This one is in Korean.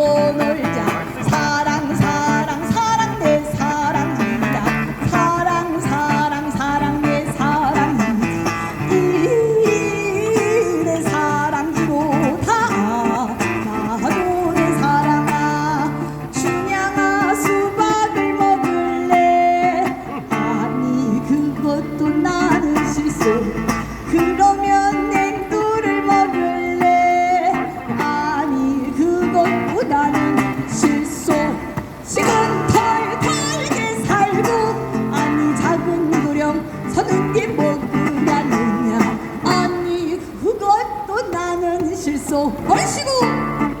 놀고 놀자. 사랑 사랑 사랑 내 사랑입니다. 사랑 사랑 사랑 내 사랑입니다. 이내 사랑이로다 나도 내 사랑아. 춘향아 수박을 먹을래? 아니 그것도 나는 실수 사람 사는 게 뭔가느냐? 아니 그것도 나는 실수 얼씨구!